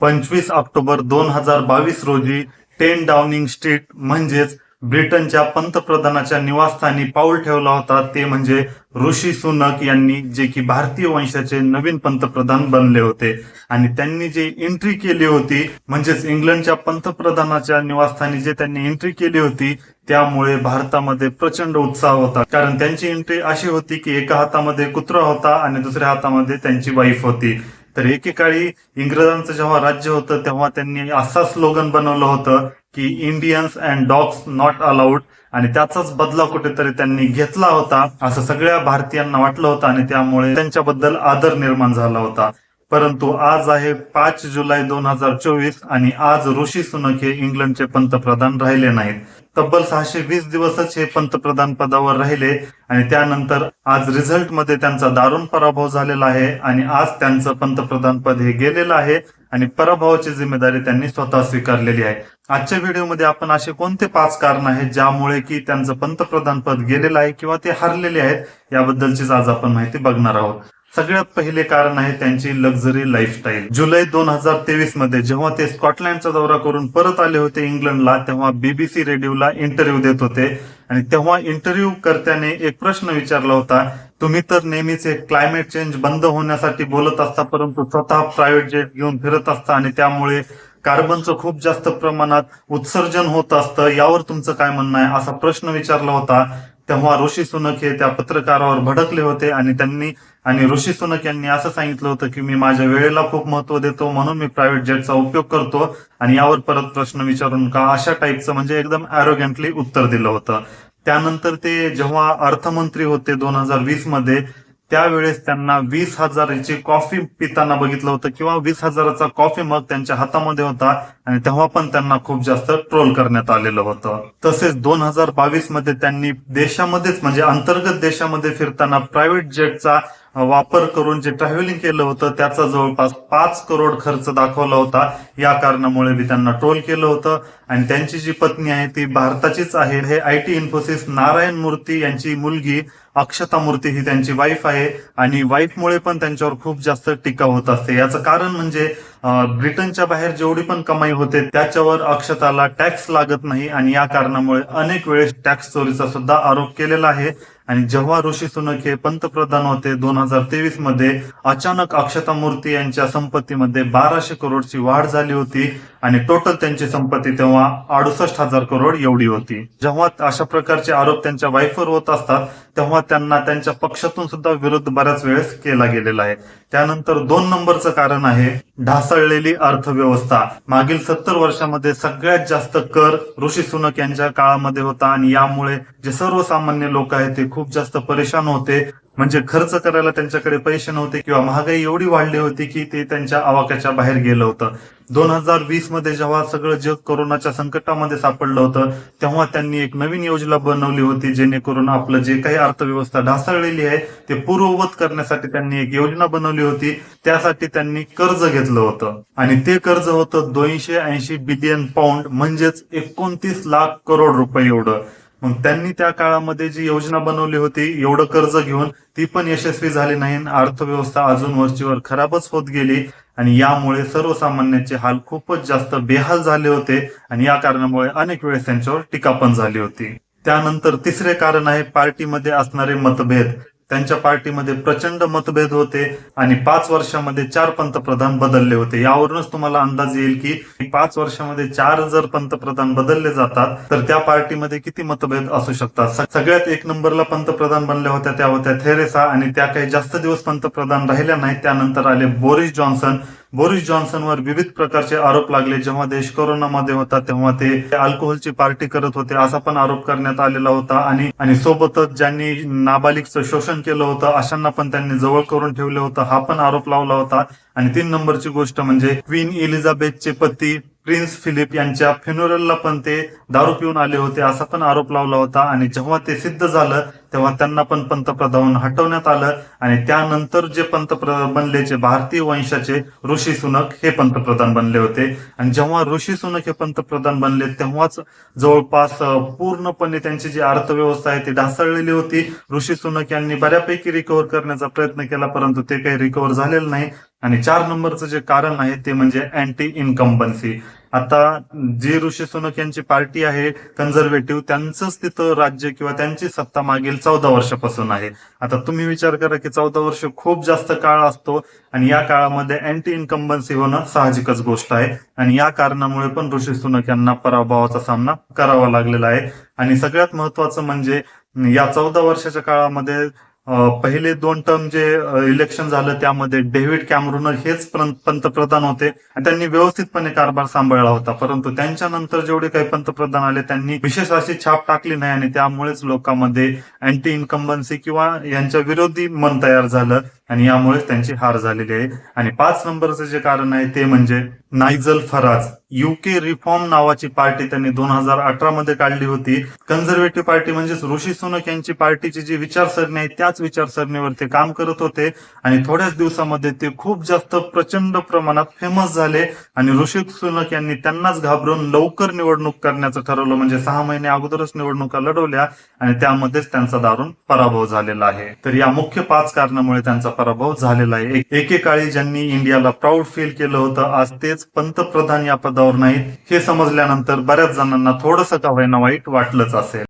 पंचवीस ऑक्टोबर दोन हजार बावीस रोजी टेन डाउनिंग स्ट्रीट म्हणजेच ब्रिटनच्या पंतप्रधानाच्या निवासस्थानी पाऊल ठेवला होता. ते म्हणजे ऋषी सुनक यांनी जे की भारतीय वंशाचे नवीन पंतप्रधान बनले होते. आणि त्यांनी जे एंट्री केली होती म्हणजेच इंग्लंडच्या पंतप्रधानाच्या निवासस्थानी जे त्यांनी एंट्री केली होती त्यामुळे भारतामध्ये प्रचंड उत्साह होता. कारण त्यांची एंट्री अशी होती की एका हातामध्ये कुत्रा होता आणि दुसऱ्या हातामध्ये त्यांची वाईफ होती. तर एकेकाळी इंग्रजांचं जेव्हा राज्य होतं तेव्हा त्यांनी असा स्लोगन बनवलं होतं की Indians and dogs not allowed आणि त्याचाच बदला कुठेतरी त्यांनी घेतला होता असं सगळ्या भारतीयांना वाटलं होतं आणि त्यामुळे त्यांच्याबद्दल आदर निर्माण झाला होता. परंतु आज आहे पाच जुलै दोन हजार चोवीस आणि आज ऋषी सुनक हे इंग्लंडचे पंतप्रधान राहिले नाहीत. तब्बल सहाशे वीस दिवसच हे पंतप्रधान पदावर राहिले आणि त्यानंतर आज रिझल्टमध्ये त्यांचा दारुण पराभव झालेला आहे आणि आज त्यांचं पंतप्रधान पद हे गेलेलं आहे आणि पराभवाची जिम्मेदारी त्यांनी स्वतः स्वीकारलेली आहे. आजच्या व्हिडिओमध्ये आपण असे कोणते पाच कारण आहेत ज्यामुळे की त्यांचं पंतप्रधान पद गेलेलं आहे किंवा ते हरलेले आहेत याबद्दलचीच आज आपण माहिती बघणार आहोत. सगळ्यात पहिले कारण आहे त्यांची लक्झरी लाईफस्टाईल जुलै दोन हजार तेवीसमध्ये जेव्हा ते स्कॉटलँडचा दौरा करून परत आले होते इंग्लंडला तेव्हा बीबीसी रेडिओला इंटरव्ह्यू देत होते. आणि तेव्हा इंटरव्ह्यू करत्याने एक प्रश्न विचारला होता तुम्ही तर नेहमीच एक क्लायमेट चेंज बंद होण्यासाठी बोलत असता परंतु स्वतः प्रायव्हेट जेट घेऊन फिरत असता आणि त्यामुळे कार्बनचं खूप जास्त प्रमाणात उत्सर्जन होत असतं यावर तुमचं काय म्हणणं आहे? असा प्रश्न विचारला होता. तेव्हा ऋषी सुनक हे त्या पत्रकारावर भडकले होते आणि त्यांनी आणि ऋषी सुनक यांनी असं सांगितलं होतं की मी माझ्या वेळेला खूप महत्त्व देतो म्हणून मी प्रायव्हेट जेटचा उपयोग करतो. आणि यावर परत प्रश्न विचारून का अशा टाईपचं म्हणजे एकदम अरोगंटली उत्तर दिलं होतं. त्यानंतर ते जेव्हा अर्थमंत्री होते दोन हजार वीसमध्ये त्यावेळेस त्यांना वीस हजाराची कॉफी पिताना बघितलं होतं किंवा वीस हजाराचा कॉफी मग त्यांच्या हातामध्ये होता आणि तेव्हा पण त्यांना खूप जास्त ट्रोल करण्यात आलेलं होतं. तसेच दोन हजार बावीसमध्ये त्यांनी देशामध्येच म्हणजे अंतर्गत देशामध्ये फिरताना प्रायव्हेट जेटचा वापर करून जे ट्रॅव्हलिंग केलं होतं त्याचा जवळपास पाच करोड खर्च दाखवला होता. या कारणामुळे मी त्यांना ट्रोल केलं होतं. आणि त्यांची जी पत्नी आहे ती भारताचीच आहे. हे आय टी इन्फोसिस नारायण मूर्ती यांची मुलगी अक्षता मूर्ती ही त्यांची वाईफ आहे. आणि वाईफमुळे पण त्यांच्यावर खूप जास्त टीका होत असते. याचं कारण म्हणजे ब्रिटनच्या बाहेर जेवढी पण कमाई होते त्याच्यावर अक्षताला टॅक्स लागत नाही. आणि या कारणामुळे अनेक वेळेस टॅक्स चोरीचा सुद्धा आरोप केलेला आहे. आणि जेव्हा ऋषी सुनक हे पंतप्रधान होते दोन हजार तेवीसमध्ये अचानक अक्षता मूर्ती यांच्या संपत्तीमध्ये बाराशे करोडची वाढ झाली होती. आणि टोटल त्यांची संपत्ती तेव्हा अडुसष्ट हजार करोड एवढी होती. जेव्हा अशा प्रकारचे आरोप त्यांच्या वाईफवर होत असतात तेव्हा त्यांना त्यांच्या पक्षातून सुद्धा विरोध बऱ्याच वेळेस केला गेलेला आहे. त्यानंतर दोन नंबरचं कारण आहे ढासळलेली अर्थव्यवस्था. मागील सत्तर वर्षामध्ये सगळ्यात जास्त कर ऋषी सुनक यांच्या काळामध्ये होता आणि यामुळे जे सर्वसामान्य लोक आहेत ते खूप जास्त परेशान होते. म्हणजे खर्च करायला त्यांच्याकडे पैसे नव्हते किंवा महागाई एवढी वाढली होती की ते त्यांच्या आवाक्याच्या बाहेर गेलं होतं. दोन हजार वीसमध्ये जेव्हा सगळं जग कोरोनाच्या संकटामध्ये सापडलं होतं तेव्हा त्यांनी एक नवीन योजना बनवली होती जेणेकरून आपलं जे काही अर्थव्यवस्था ढासळलेली आहे ते पूर्ववत करण्यासाठी त्यांनी एक योजना बनवली होती. त्यासाठी त्यांनी कर्ज घेतलं होतं. आणि ते कर्ज होतं दोनशे ऐंशी बिलियन पाऊंड म्हणजेच एकोणतीस लाख करोड रुपये एवढं. मग त्यांनी त्या काळामध्ये जी योजना बनवली होती एवढं कर्ज घेऊन ती पण यशस्वी झाली नाही अर्थव्यवस्था अजून वरचीवर खराबच होत गेली आणि यामुळे सर्वसामान्यांचे हाल खूपच जास्त बेहाल झाले होते आणि या कारणामुळे अनेक वेळेस त्यांच्यावर टीका पण झाली होती. त्यानंतर तिसरे कारण आहे पार्टीमध्ये असणारे मतभेद. त्यांच्या पार्टीमध्ये प्रचंड मतभेद होते आणि पाच वर्षामध्ये चार पंतप्रधान बदलले होते. यावरूनच तुम्हाला अंदाज येईल की पाच वर्षामध्ये चार जर पंतप्रधान बदलले जातात तर त्या पार्टीमध्ये किती मतभेद असू शकतात? सगळ्यात एक नंबरला पंतप्रधान बनल्या होत्या त्या होत्या थेरेसा आणि त्या काही जास्त दिवस पंतप्रधान राहिल्या नाहीत. त्यानंतर आले बोरिस जॉन्सन बोरिस जॉन्सनवर विविध प्रकारचे आरोप लागले. जेव्हा देश कोरोनामध्ये होता तेव्हा ते अल्कोहोलची पार्टी करत होते असा पण आरोप करण्यात आलेला होता. आणि आणि सोबतच ज्यांनी नाबालिकचं शोषण केलं होतं अशांना पण त्यांनी जवळ करून ठेवलं होतं. हा पण आरोप लावला होता. आणि तीन नंबरची गोष्ट म्हणजे क्वीन एलिझाबेथचे पती प्रिन्स फिलिप यांच्या फ्युनरलला पण ते दारू पिऊन आले होते असा पण आरोप लावला होता. आणि जेव्हा ते सिद्ध झालं तेव्हा त्यांना पण पंतप्रधान हटवण्यात आलं. आणि त्यानंतर जे पंतप्रधान बनले जे भारतीय वंशाचे ऋषी सुनक हे पंतप्रधान बनले होते. आणि जेव्हा ऋषी सुनक हे पंतप्रधान बनले तेव्हाच जवळपास पूर्णपणे त्यांची जी अर्थव्यवस्था आहे ती ढासळलेली होती. ऋषी सुनक यांनी बऱ्यापैकी रिकव्हर करण्याचा प्रयत्न केला परंतु ते काही रिकव्हर झालेलं नाही. आणि चार नंबरचं जे कारण आहे ते म्हणजे अँटी इन्कम्बन्सी आता जी ऋषी सुनक यांची पार्टी आहे कन्झर्वेटिव्ह त्यांचंच तिथं राज्य किंवा त्यांची सत्ता मागील चौदा वर्षापासून आहे. आता तुम्ही विचार करा की चौदा वर्ष खूप जास्त काळ असतो आणि या काळामध्ये अँटी इन्कम्बन्सी होणं साहजिकच गोष्ट आहे. आणि या कारणामुळे पण ऋषी सुनक यांना पराभवाचा सामना करावा लागलेला आहे. आणि सगळ्यात महत्वाचं म्हणजे या चौदा वर्षाच्या काळामध्ये पहिले दोन टर्म जे इलेक्शन झालं त्यामध्ये डेव्हिड कॅमरून हेच पंतप्रधान होते. आणि त्यांनी व्यवस्थितपणे कारभार सांभाळला होता. परंतु त्यांच्यानंतर जेवढे काही पंतप्रधान आले त्यांनी विशेष अशी छाप टाकली नाही आणि त्यामुळेच लोकांमध्ये अँटी इन्कम्बन्सी किंवा यांच्या विरोधी मन तयार झालं. आणि यामुळेच त्यांची हार झालेली आहे. आणि पाच नंबरचं जे कारण आहे ते म्हणजे नायझल फराज युके रिफॉर्म नावाची पार्टी त्यांनी दोन हजार अठरा मध्ये काढली होती. कन्झर्वेटिव्ह पार्टी म्हणजेच ऋषी सुनक यांची पार्टीची जी विचारसरणी आहे त्याच विचारसरणीवर ते काम करत होते. आणि थोड्याच दिवसामध्ये ते खूप जास्त प्रचंड प्रमाणात फेमस झाले. आणि ऋषी सुनक यांनी त्यांनाच घाबरून लवकर निवडणूक करण्याचं ठरवलं. म्हणजे सहा महिने अगोदरच निवडणुका लढवल्या आणि त्यामध्येच त्यांचा दारुण पराभव झालेला आहे. तर या मुख्य पाच कारणामुळे त्यांचा पराभव झालेला आहे. एकेकाळी ज्यांनी इंडियाला प्राऊड फील केलं होतं आज तेच पंतप्रधान या पदावर नाहीत हे समजल्यानंतर बऱ्याच जणांना थोडंसं का होईना वाईट वाटलंच असेल.